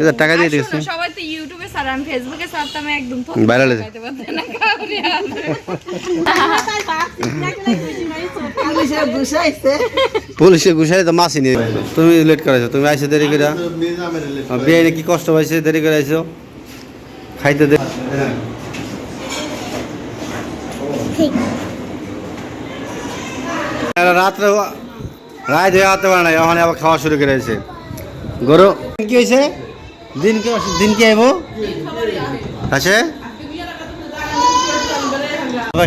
এটা টাকা দিয়ে দিয়েছি সবাই তো ইউটিউবে আমি ফেসবুকে ছাড়তাম একদম পারতাম না কাউরে আর। পুলিশে ঘুষাই তো মাসি নিয়ে তুমি লেট করেছ তুমি আইসো দেরি করে। বিয়ে কি কষ্ট পাইছে দেরি করে আইসো খাইতে দে রাত্রে রাত হয়ে আসতে পারে না এখন আবার খাওয়া শুরু করেছে গরু কি হয়েছে? দিন কি আইব? আছে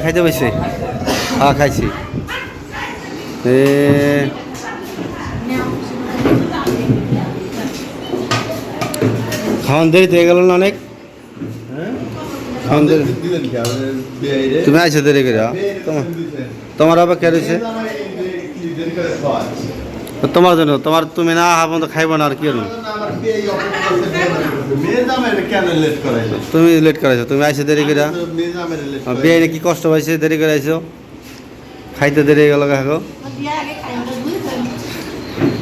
খাইতে পাইছে হ্যাঁ খাইছি। খাওয়ান দেরি হয়ে গেল না অনেক? তুমি আইছো দেরি করে তোমার আবার কে রয়েছে। তোমার জন্য তোমার তুমি না হাবো তো খাইব না আর কি তুমি লেট করাইছো তুমি আইছো দেরি করে বিয়ে কি কষ্ট পাইছে দেরি করে আইছো? খাইতে দেরি গেল কাকো।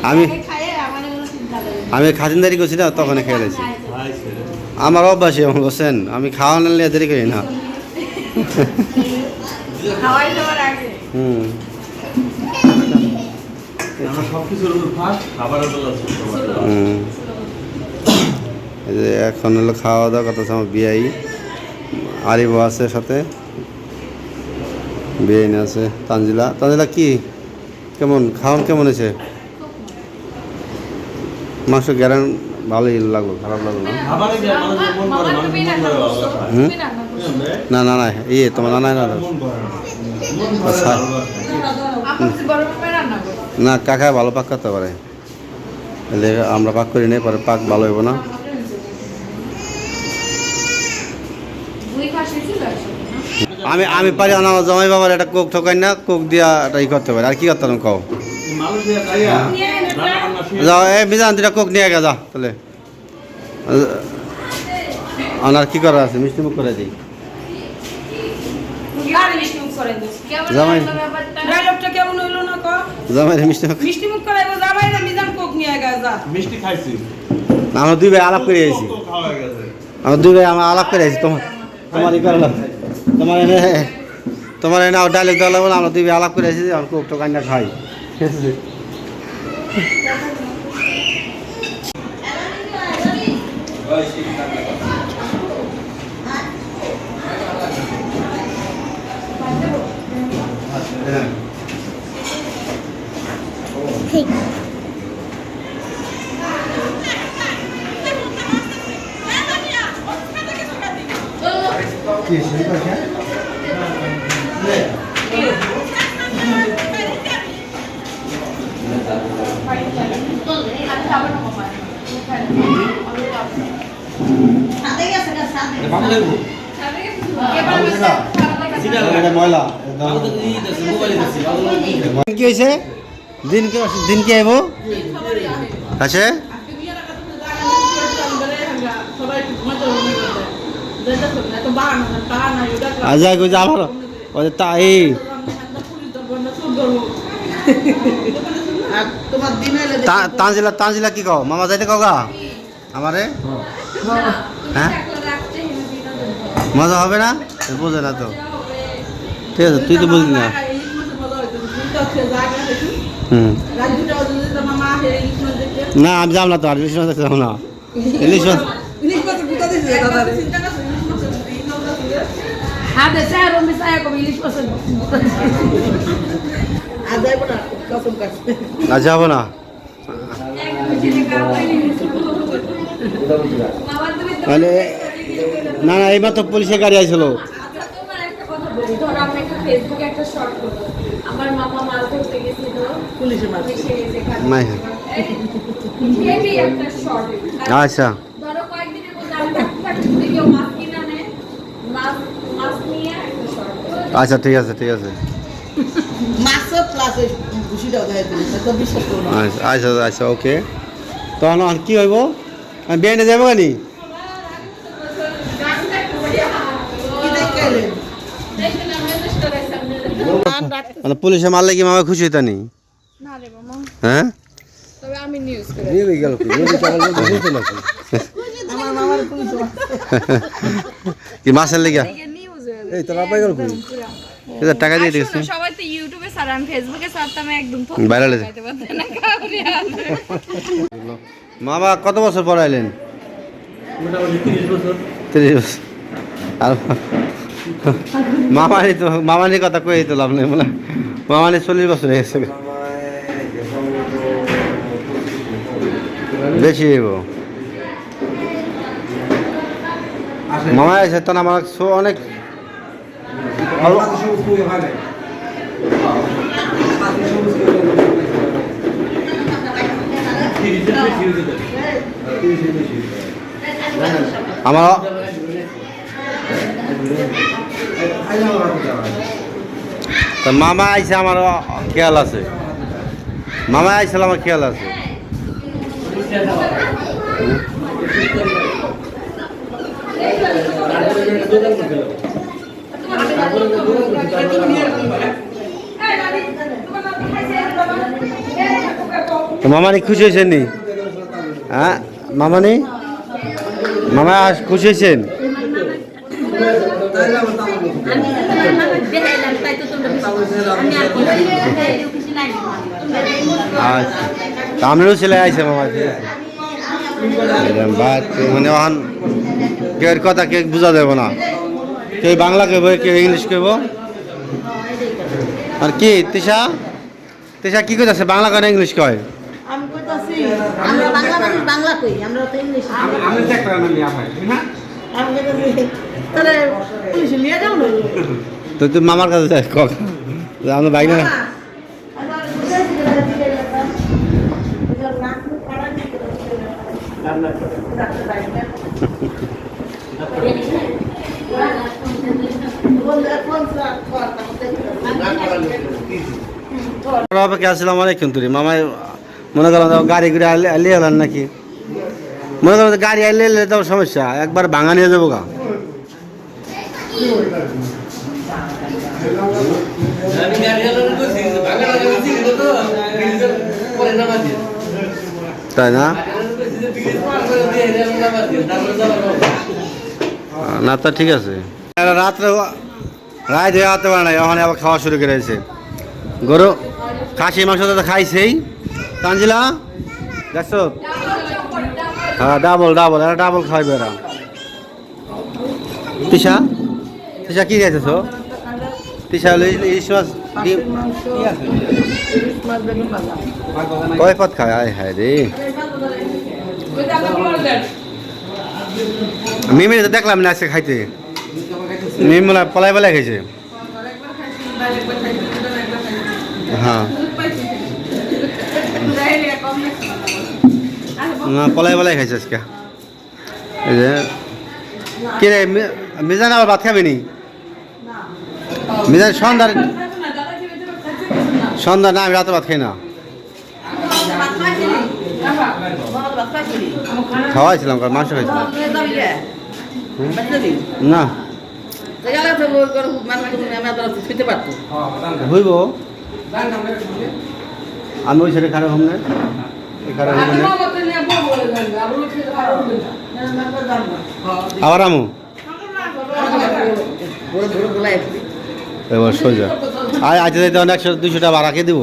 আমি আমি খাতিনদারি করছি না তখন খেয়ে গেছি আমার অভ্যাস এমন বলছেন আমি খাওয়া নিলে দেরি করি না। হুম। যে এখন হলো খাওয়া দাওয়া কথা আমার বিয়াই আরিব আছে সাথে। বিয়াইন আছে তানজিলা। তানজিলা কি? কেমন? খাওয়ান কেমন হয়েছে? মাংস গ্যারান ভালোই লাগল খারাপ লাগল না? না না না ইয়ে তোমার নানা না। না কাকা ভালো পাক করতে পারে। তাহলে আমরা পাক করি নাই পরে পাক ভালো হইব না। আমি আমি পারি না আমার জামাই বাবার একটা কোক ঠোকাই না কোক দিয়া একটা ই করতে পারে। আর কি করতাম কও? যাও এ মিজান দুটা কোক নিয়ে গে যা তাহলে। আর কি করার আছে? মিষ্টি মুখ করে দিই করে দিস কেমন জামাই। লাগল ব্যাপারটা? ডায়লগটা কেমন হইল না ক। জামাই মিষ্টি মিষ্টি মুখ করে যাবাই না মিজান কোক নিয়ে গা মিষ্টি খাইছি। আমরা দুই ভাই আলাপ করে আইছি। তো খাওয়া গেছে। আমরা দুই ভাই আমরা আলাপ করে আইছি। তোমার তোমার ই করলাম তোমার এনে তোমার আমরা দুই ভাই আলাপ করে আইছি আমরা কোক টোকাই না খাই। ঠিক আছে? এটা ময়লা কি হয়েছে? দিন কি দিন কি আইব? আছে যাই তানজিলা তানজিলা কি কও? মামা যাইতে কগা আমারে? হ্যাঁ? মজা হবে না? বোঝে না তো। ঠিক আছে, তুই তো বুঝলি না। না, আমি যাব না তো, আর ইলিশ মাছ দেখতে না। ইলিশ মাছ আর যাব না। তো মানে না না এইমাত্র পুলিশের গাড়ি আইছিল আচ্ছা তোমার একটা কথা বলি ধরো আমি একটা ফেসবুকে একটা শর্ট করব। আমার মামা মাছ ধরতে গেছিল। পুলিশে মাছ নাই হেভি একটা শর্ট আচ্ছা। ধরো কয়েকদিনের মধ্যে আমি থাকতে থাকতে যদি কেউ মাছ কিনা নেয় মাছ মাছ নিয়ে একটা শর্ট আচ্ছা ঠিক আছে ঠিক আছে। আচ্ছা আচ্ছা আচ্ছা ওকে তখন আর কি হইব? আমি বিয়ে যাব কানি? মানে পুলিশে মারলে কি মামা খুশি হইতানি? না মামা। হ্যাঁ? কি? মাছের লেগা? এই গেল এটা টাকা দিয়ে দিয়েছি সবাই তো ইউটিউবে আমি ফেসবুকে একদম হয়ে কাউরে কত বছর পর আইলেন তিরিশ বছর। আর মামানি তো, মামানির কথা কই তো লাভ নেই মানে মামানি চল্লিশ বছর হয়ে গেছে। বেশি মামা এসে তখন আমার অনেক আমার তা মামা আইসে আমার খেয়াল আছে। মামা আইসলে আমার খেয়াল আছে। মামানি খুশি হয়েছেন নি? হ্যাঁ মামানি? মামা খুশি হয়েছেন? আচ্ছা। আমরাও ছেলে মামা বাত মানে ওখান কেউ কথা কেউ বুঝা দেবো না। কেউ বাংলা কইব কেউ ইংলিশ কইব। আর কি তিশা? তিশা কি কইতাছে? বাংলা কয় না ইংলিশ কয়? আমি কইতাছি আমরা বাংলা মানুষ বাংলা কই আমরা তো ইংলিশ আমি কইতাছি তাহলে পুলিশ নিয়ে যাও না? তো তুই মামার কাছে যাই কক আমরা বাইক না। অপেক্ষা আসছিলাম অনেকক্ষণ তুই মনে করলাম তো গাড়ি ঘুরে নাকি? মনে করলাম গাড়ি আইলে এলে তো সমস্যা একবার ভাঙা নিয়ে যাব গা। তাই না? না তা ঠিক আছে। রাত্রে রাত হয়ে হাতে পারে না এখন আবার খাওয়া শুরু করেছে গরু খাসি মাংস তো খাইছেই। তানজিলা দেখছ? হ্যাঁ ডাবল ডাবল এরা ডাবল খাইবে এরা। তিশা? তিশা, কি খাইতেছ? তিশা হলো ইলিশ- মাছ ডিম। কয় পথ খায়? আয় হায় রে। মিমি তো দেখলাম না আজকে খাইতে। মিমি বলে পলাই পলাই খাইছে। হ্যাঁ। না, পলাই পলাই খাইছে আজকে। কি রে মিজান আবার ভাত খাবি নি? মিজান সন্ধ্যা সন্ধ্যা না আমি রাতে ভাত খাই না। খাওয়াইছিলাম মাংস খাইছিলাম। না। পারতো হইব। আমি ওই সাইডে খারাপ হম না। এই খারাপ হইব না। আবার আমু। এবার সোজা। আয় আজ যাইতে অনেক একশো দুশো টাকা ভাড়া কে দিব।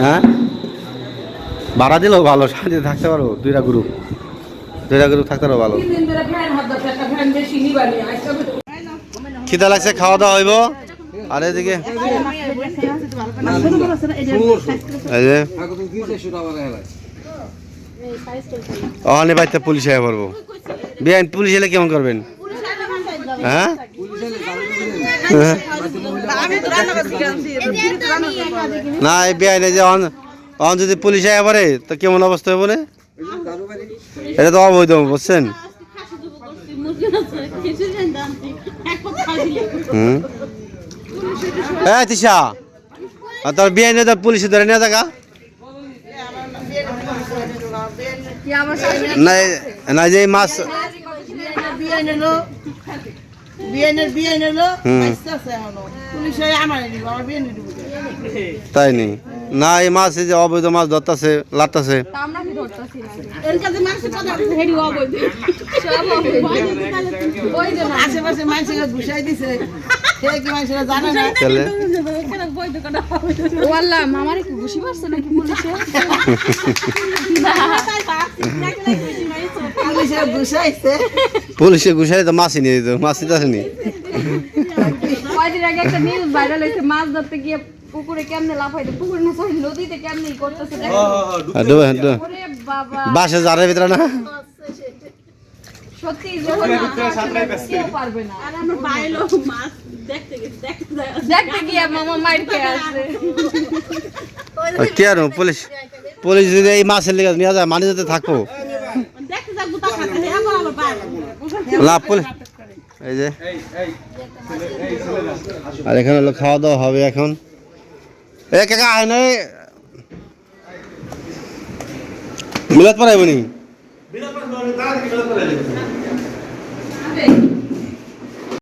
হ্যাঁ? ভাড়া দিলেও ভালো শান্তিতে থাকতে পারব দুইটা গ্রুপ দুইটা গ্রুপ থাকতে পারব ভালো। খিদা লাগছে খাওয়া দাওয়া হইব। আর এদিকে? ওখানে বাড়িতে পুলিশ আয়া পড়ব। বিআইন পুলিশ এলে কেমন করবেন? হ্যাঁ? না, এই বেআইনে যে অন যদি পুলিশ আয়া পড়ে, তো কেমন অবস্থা হবে না এটা তো অবৈধ, বুঝছেন? হুম? হ্যাঁ তিশা তোর বিআইনে তো পুলিশে ধরে নিয়ে থাকা না যে মাছ তাই নেই না এই মাছ এই যে অবৈধ মাছ ধরতেছে লাটতেছে। তা আমরা কি ধরতাছি? না এর কাছে মানুষের কথা হেডি অবৈধ। সব অবৈধ। বৈধ না। আশেপাশে মানুষেরা ঘুষাই দিছে। সে কি মানুষেরা জানে না? তাহলে? ওয়াল্লাহ মামারে কি ঘুষি মারছে নাকি পুলিশে ঘুষাই তো মাছই নিয়ে দিত মাছ নিতে আসেনি। কয়দিন আগে একটা নিউজ ভাইরাল হয়েছে মাছ ধরতে গিয়ে পুকুরে কেমনে লাফাইতে? পুকুরে না সরি নদীতে কেমনে করতেছে? দেখো। আর ডুবে ডুবে। ওরে বাবা। বাসে জারের ভিতরে না? সত্যি দেখতে গিয়ে মামা মাইর খেয়ে আর কি আর পুলিশ পুলিশ যদি এই মাছের লেগে নিয়ে যায় মানে যাতে থাকব। পুলিশ এই যে। আর এখানে হলো খাওয়া দাওয়া হবে এখন। एक काय नाही मिळत पण आहे म्हणे.